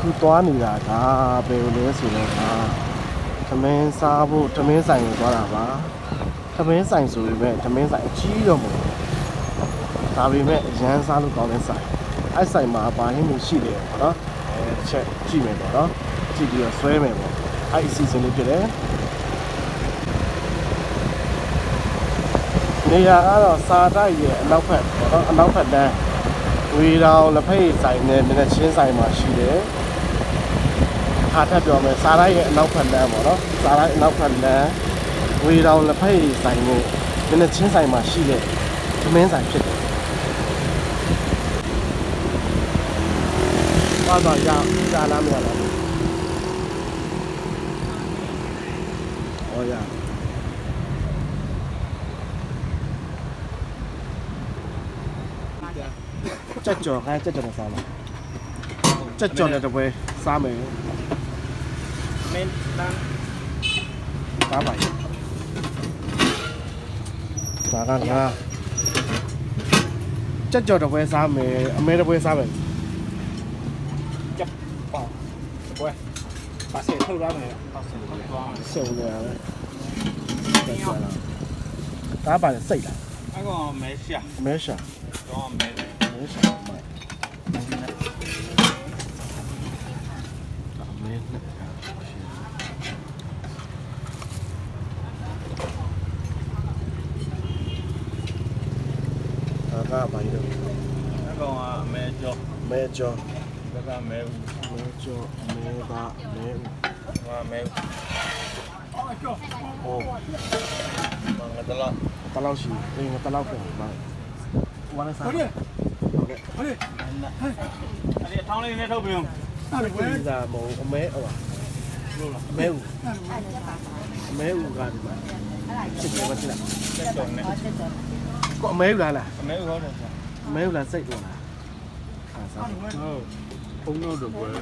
ခုသွားနေတာကဘယ်လိုလဲဆိုတော့ကသမင်းစားဖို့သမင်းဆိုင်ကိုသွားတာပါသမင်းဆိုင်ဆိုပေမဲ့သမင်းဆိုင်အကြီးတော့မဟုတ်ဘူးဒါပေမဲ့အရန်စားလို့ကောင်းတဲ့ဆိုင်အဲ့ဆိုင်မှာဘာရင်းနေရှိတယ်ပေါ့နော်အဲတစ်ချက်ကြည့်မယ်ပေါ့နော်ကြည့်ပြီးတော့ဆွဲမယ်ပေါ့အဲ့အစီအစဉ်လေးဖြစ်တယ်နေရာကတော့စာတိုက်ရဲ့အနောက်ဘက်ပေါ့နော်အနောက်ဘက်တန်းဝေတောင်လက်ဖက်ရည်ဆိုင်နဲ့မျက်နှာချင်းဆိုင်မှာရှိတယ် ခါထပ်ပြောမယ်စာတိုက်ရဲ့အနောက်ဘက်လမ်းပေါ့နော်စာတိုက်အနောက်ဘက်လမ်းဝေတောင်လက်ဖက်ရည်ဆိုင်နဲ့မျက်နှာချင်းဆိုင်မှာရှိတဲ့သမင်းဆိုင်ဖြစ်တယ်ဘာသာရကြာလာမရလားဟောရကြက်ကြော်ခိုင်းကြက်ကြော်နဲ့စားမယ်ကြက်ကြော်နဲ့တပွဲစားမယ် မင်းတန်းစားပါရဲ့ဒါကငါကြက်ကြော်တပွဲစားမယ်အမဲတပွဲစားမယ်ချက်ပေါ့ဘွယ်ပါစေထုတ်ရမယ်ပါစေထုတ်သွားမယ်စုံနေရတယ်ကြက်ကြော်လားဒါပါလေစိတ်လားအဲ့ကောင်မဲရှာအမဲရှာတော့မဲအမဲရှာမိုက်အမဲနဲ့ ကဘာကြီးလဲအဲ့ကောင်ကမဲကြောမဲကြော်ဘက်ကမဲဦးမဲကြော်မဲပါမဲဦးဟောမဲဦးအော်ကြောဟောမငါတလားတလောက်ရှိအေးငါတလောက်ပြန်ပါဝါရစားဟုတ်ကဲ့ဟုတ်ကဲ့အဲ့ဒီအထောင်းလေးနဲ့ထုတ်ပြီးအောင်အဲ့ဒီကမဟုတ်အမဲဟိုအမဲဦးအမဲဦးကဒီမှာစစ်တယ်မစစ်လားချက်ကြောနဲ့ကို အမဲဦးလားလားမဲဦးဟုတ်တယ်ဆရာအမဲဦးလားစိတ်တော့လားဟာစားဟုတ်ဘုံတော့တော့ဘွယ်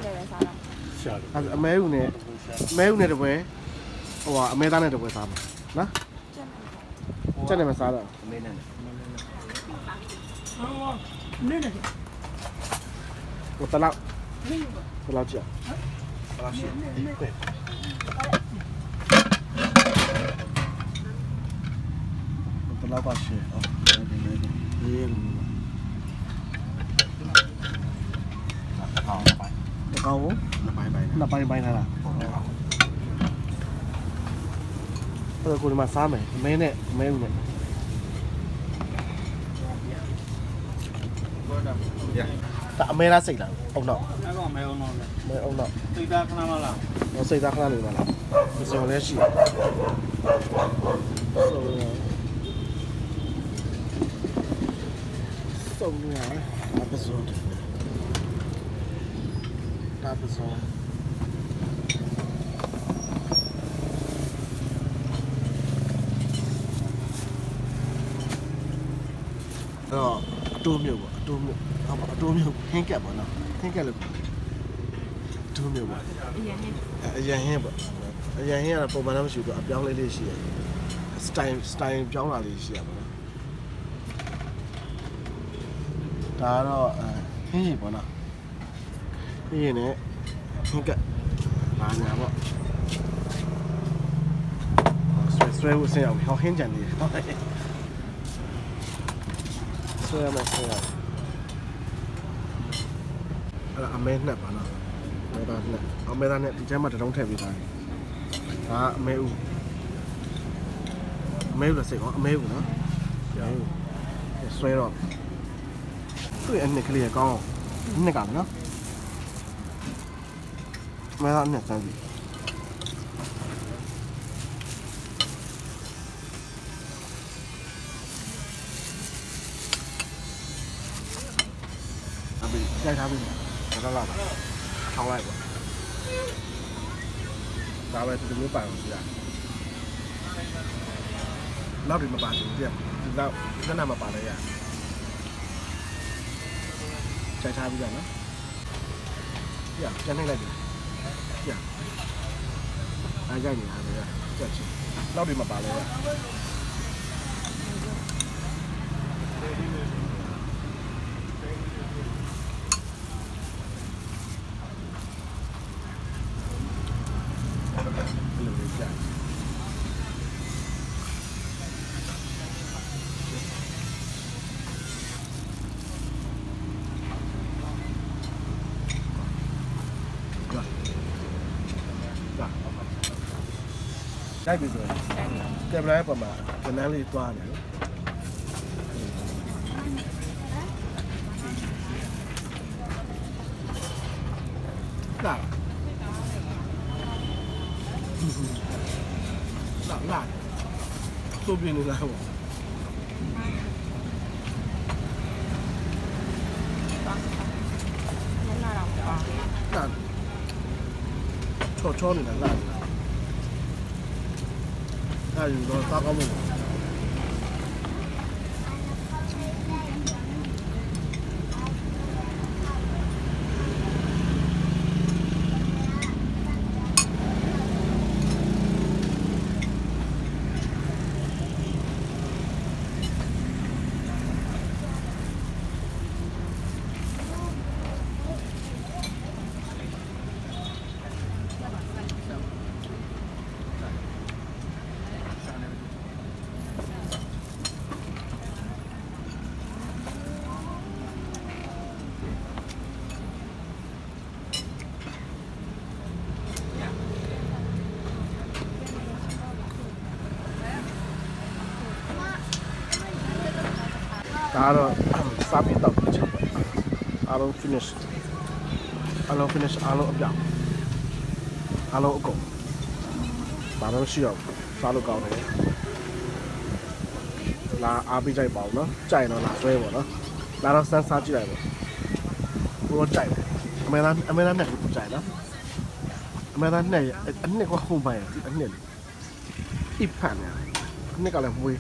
ရှာတယ်အဲ့အမဲဦးနဲ့အမဲဦးနဲ့တပွဲဟိုကအမဲသားနဲ့တပွဲစားမှာနော်ကျက်နေမစားတော့အမဲနဲ့ဟိုတလောက်တလောက်ကြည့်တလောက်ရှိတ လောက်ပါရှိအော်ဒီနေ့ဒီနေ့ကောင်းပါတကောင်းနှစ်ပိုင်းပိုင်းနှစ်ပိုင်းပိုင်းထားတာအဲ့ဒါကိုဒီမှာစားမယ်အမဲနဲ့အမဲဦးနဲ့ဘောတာရဒါအမဲလားစိတ်လားအုံတော့အဲ့ကောင်မဲဦးတော့လေမဲအုံတော့သိတာခဏမလားတော့စိတ်သားခဏနေပါလားဒီစုံလည်းရှိတယ်စုံရ စုံရဒါပစုံဒါပစုံတော့အတိုးမြုပ်ပေါ့အတိုးမြုပ်ဟုတ်ပါအတိုးမြုပ်ဟင်းကက်ပေါ့နော်ဟင်းကက်လို့အတိုးမြုပ်ပေါ့အရန်ဟင်းပေါ့အရန်ဟင်းကတော့ပုံမှန်တော့မရှိဘူးအပြောင်းလေးလေးရှိတယ်စတိုင်စတိုင်ပြောင်းလာလေးရှိရပါတော့ ဒါကတော့အဲဟင်းရီပေါ့နော်ဟင်းရီနဲ့ဟင်းကလာညာပေါ့ဆွဲဆွဲဖို့ဆင်းအောင်ဟောဟင်းကြံနေတယ်ဆွဲရမယ်ဆွဲရအဲ့ဒါအမဲနှစ်ပါနော်မဲသားနဲ့အမဲသားနဲ့ဒီထဲမှာတစ်လုံးထည့်ပေးထားတယ်။ဒါအမဲဦးအမဲဦးလည်းစိတ်ကောအမဲဦးနော်။ကျောင်းဆွဲတော့ သူ့ရဲ့အနှစ်ကလေးကကောင်းအောင်နှစ်ကနော်။အမဲသားနဲ့စမ်းပြီအမေကြိုက်ထားပြီ။တော့လာပါထောင်းလိုက်ပေါ့ဒါပဲဒီလိုပိုင်အောင်ရှိရနောက်ဒီ မပါဘူးပြဒီတော့ညနေမပါလဲရချိန်ထားပြီးရနော်ပြကျန်နေလိုက်ပြီပြအားကြနေရတယ်ကြက်ချင်နောက်ဒီမပါလဲ ရတိုက်ပြီဆိုရင်ကင်မရာရဲ့ပုံမှာကနန်းလေးတွားနေတယ်လာလာလာသိုးပြင်းနေလားဟောနာတော့ပါလာချောချောနေတာလာ လာယူတော့စားကောင်းလို့ ဒါ ကတော့စားပြီးတော့ချက်အားလုံး finish အားလုံး finish အားလုံးအပြောင်းအားလုံးအကုန်ဘာလို့ရှိအောင်စားလို့ကောင်းတယ်လာအားပေးကြိုက်ပါအောင်နော်ကြိုက်တော့လာဆွဲပါတော့လာတော့စမ်းစားကြည့်လိုက်ပါဘိုးတော့ကြိုက်တယ်အမေသားအမေသားနဲ့ကြိုက်နော်အမေသားနဲ့အနှစ်ကဟိုပိုင်းအနှစ်အစ်ဖန်နဲ့အနှစ်ကလည်းမွေး